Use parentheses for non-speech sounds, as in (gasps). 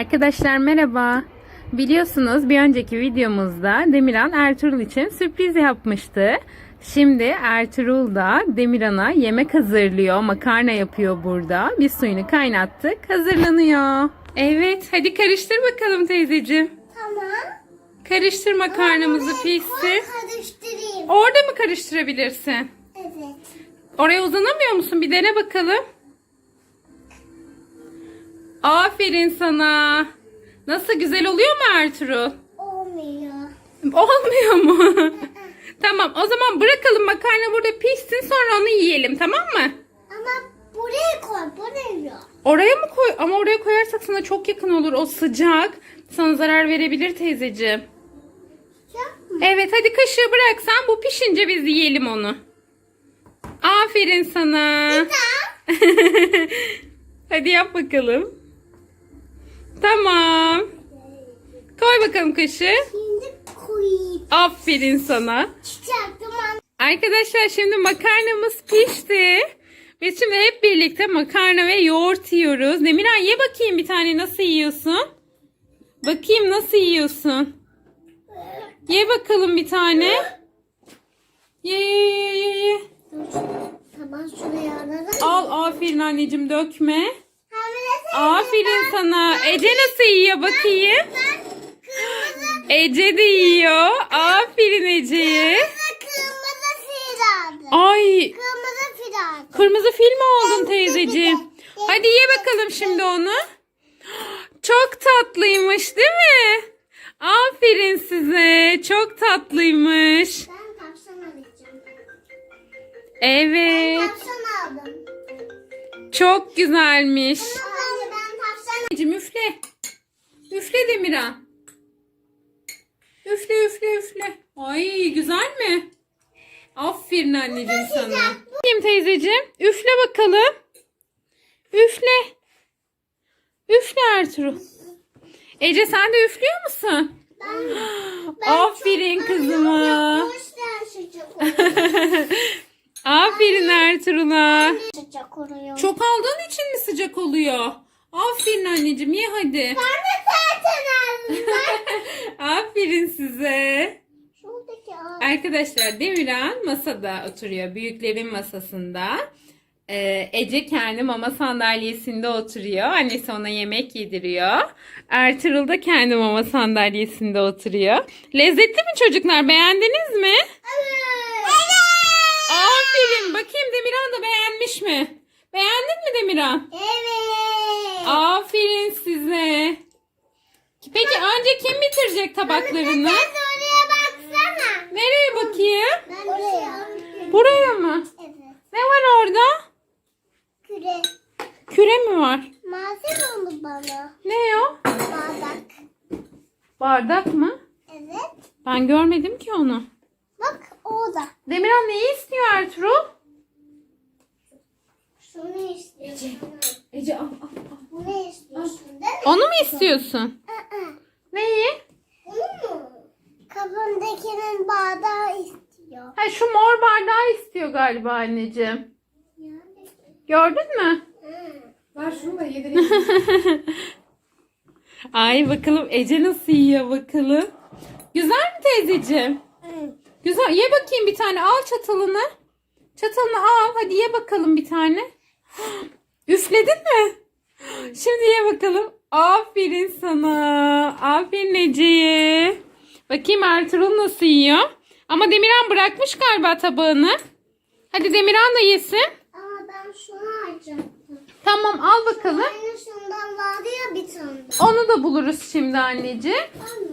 Arkadaşlar merhaba. Biliyorsunuz bir önceki videomuzda Demirhan Ertuğrul için sürpriz yapmıştı. Şimdi Ertuğrul da Demirhan'a yemek hazırlıyor. Makarna yapıyor burada. Biz suyunu kaynattık. Hazırlanıyor. Evet hadi karıştır bakalım teyzeciğim. Tamam. Karıştır makarnamızı pişsin. karıştırayım. Orada mı karıştırabilirsin? Evet. Oraya uzanamıyor musun? Bir dene bakalım. Aferin sana. Nasıl güzel oluyor mu Ertuğrul? Olmuyor. Olmuyor mu? (laughs) tamam o zaman bırakalım makarna burada pişsin sonra onu yiyelim tamam mı? Ama buraya koy, buraya. Oraya mı koy? Ama oraya koyarsak sana çok yakın olur. O sıcak. Sana zarar verebilir teyzeciğim. Evet hadi kaşığı bırak sen bu pişince biz yiyelim onu. Aferin sana. (laughs) hadi yap bakalım. Tamam. Koy bakalım kaşığı. Şimdi koyayım. Aferin sana. Çıkarttım an. Arkadaşlar şimdi makarnamız pişti. Biz şimdi hep birlikte makarna ve yoğurt yiyoruz. Demirhan ye bakayım bir tane nasıl yiyorsun? Bakayım nasıl yiyorsun? Ye bakalım bir tane. Ye ye ye ye ye. Tamam şuraya alalım. Al aferin anneciğim dökme. Aferin sana. Ece nasıl yiyor bakayım? Ece de yiyor. Aferin Ece'ye. kırmızı fil aldım. Ay Kırmızı fil aldım. Kırmızı fil mi oldun teyzeciğim? Hadi ye bakalım şimdi onu. Çok tatlıymış değil mi? Aferin size. Çok tatlıymış. Ben tavşan alacağım. Evet. Tavşan aldım. Çok güzelmiş. Anne ben tavşan Anneciğim üfle. Üfle Demirhan. Üfle üfle üfle. Ay güzel mi? Aferin anneciğim sana. Kim teyzeciğim? Üfle bakalım. Üfle. Üfle Ertuğrul. Ece sen de üflüyor musun? Ben (gasps) Aferin kızıma. (laughs) Aferin Ertuğrul'a. Çok aldığın için mi sıcak oluyor? Aferin anneciğim ye hadi. Ben de zaten aldım. Ben Aferin size. şuradaki ağaç. Arkadaşlar Demirhan masada oturuyor. Büyüklerin masasında. Ee, Ece kendi mama sandalyesinde oturuyor. Annesi ona yemek yediriyor. Ertuğrul da kendi mama sandalyesinde oturuyor. Lezzetli mi çocuklar? Beğendiniz mi? Evet. Aferin. Bakayım Demirhan da beğenmiş mi? Beğendin mi Demirhan? Evet. Aferin size. Peki önce kim bitirecek tabaklarını? Sen de oraya baksana. Nereye bakayım? Ben oraya. Buraya mı? Evet. Ne var orada? Küre. Küre mi var? Malzeme oldu bana. Ne o? Bardak. Bardak mı? Evet. Ben görmedim ki onu. Bak orada. Demirhan neyi istiyor Ertuğrul? Şunu istiyorsun. Ece al al al. Bunu istiyorsun değil mi? Onu mu istiyorsun? Aa, Neyi? Bunu mu? Kafamdakinin bardağı istiyor. Ha şu mor bardağı istiyor galiba anneciğim. Gördün mü? Ver şunu da yedireyim. (laughs) Ay bakalım Ece nasıl yiyor bakalım. Güzel mi teyzeciğim? Güzel. Ye bakayım bir tane. Al çatalını. Çatalını al. Hadi ye bakalım bir tane. (gasps) Üfledin mi? Şimdi ye bakalım. Aferin sana. Aferin Ece'ye. Bakayım Ertuğrul nasıl yiyor. Ama Demirhan bırakmış galiba tabağını. Hadi Demirhan da yesin. Ama ben şunu alacaktım. Tamam al bakalım. Aynı şundan vardı ya bir tane. Onu da buluruz şimdi anneciğim. Anne.